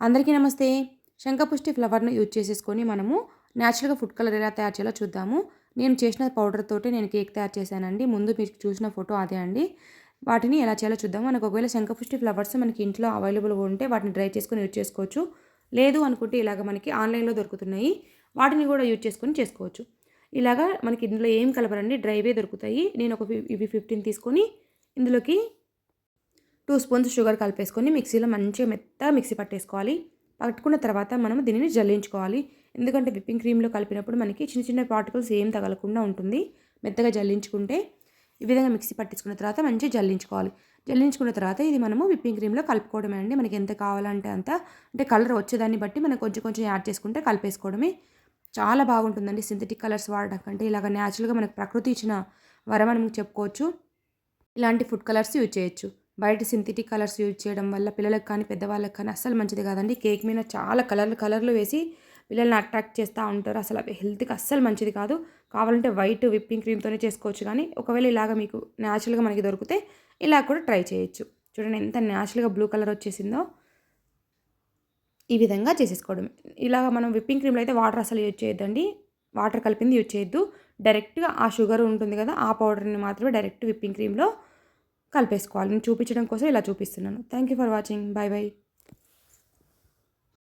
అందరికీ నమస్తే. శంఖపుష్టి ఫ్లవర్ను యూజ్ చేసేసుకొని మనము న్యాచురల్గా ఫుడ్ కలర్ ఎలా తయారు చేయాలో చూద్దాము. నేను చేసిన పౌడర్ తోటి నేను కేక్ తయారు చేశానండి. ముందు మీరు చూసిన ఫోటో అదే అండి. వాటిని ఎలా చేయాలో చూద్దాము. మనకు ఒకవేళ శంఖపుష్టి ఫ్లవర్స్ మనకి ఇంట్లో అవైలబుల్గా ఉంటే వాటిని డ్రై చేసుకొని యూజ్ చేసుకోవచ్చు. లేదు అనుకుంటే ఇలాగ మనకి ఆన్లైన్లో దొరుకుతున్నాయి. వాటిని కూడా యూజ్ చేసుకొని చేసుకోవచ్చు. ఇలాగా మనకి ఇందులో ఏం కలపరండి? డ్రైవే దొరుకుతాయి. నేను ఒక ఇవి ఫిఫ్టీన్ తీసుకొని ఇందులోకి టూ స్పూన్స్ షుగర్ కలిపేసుకొని మిక్సీలో మంచిగా మెత్తగా మిక్సీ పట్టేసుకోవాలి. పట్టుకున్న తర్వాత మనం దీనిని జల్లించుకోవాలి. ఎందుకంటే విప్పింగ్ క్రీమ్లో కలిపినప్పుడు మనకి చిన్న చిన్న పార్టికల్స్ ఏం తగలకుండా ఉంటుంది. మెత్తగా జల్లించుకుంటే ఈ విధంగా మిక్సీ పట్టించుకున్న తర్వాత మంచిగా జల్లించుకోవాలి. జల్లించుకున్న తర్వాత ఇది మనము విప్పింగ్ క్రీమ్లో కలుపుకోవడమే అండి. మనకి ఎంత కావాలంటే అంత అంటే కలర్ వచ్చేదాన్ని బట్టి మనం కొంచెం కొంచెం యాడ్ చేసుకుంటే కలిపేసుకోవడమే. చాలా బాగుంటుందండి సింథటిక్ కలర్స్ వాడడం కంటే. ఇలాగ న్యాచురల్గా మనకు ప్రకృతి ఇచ్చిన వరం అని చెప్పుకోవచ్చు ఇలాంటి ఫుడ్ కలర్స్ యూజ్ చేయొచ్చు. బయట సింథటిక్ కలర్స్ యూజ్ చేయడం వల్ల పిల్లలకు కానీ పెద్దవాళ్ళకి కానీ అస్సలు మంచిది కాదండి. కేక్ మీద చాలా కలర్లు కలర్లు వేసి పిల్లల్ని అట్రాక్ట్ చేస్తూ ఉంటారు. అసలు అవి హెల్త్కి అస్సలు మంచిది కాదు. కావాలంటే వైట్ విప్పింగ్ క్రీమ్తోనే చేసుకోవచ్చు కానీ ఒకవేళ ఇలాగ మీకు న్యాచురల్గా మనకి దొరికితే ఇలా కూడా ట్రై చేయొచ్చు. చూడండి ఎంత న్యాచురల్గా బ్లూ కలర్ వచ్చేసిందో. ఈ విధంగా చేసేసుకోవడం. ఇలాగ మనం విప్పింగ్ క్రీమ్లో అయితే వాటర్ అసలు యూజ్ చేయొద్దండి. వాటర్ కలిపింది యూజ్ చేయొద్దు. డైరెక్ట్గా ఆ షుగర్ ఉంటుంది కదా ఆ పౌడర్ని మాత్రమే డైరెక్ట్ విప్పింగ్ క్రీమ్లో కలిపేసుకోవాలి. నేను చూపించడం కోసం ఇలా చూపిస్తున్నాను. Thank you for watching bye bye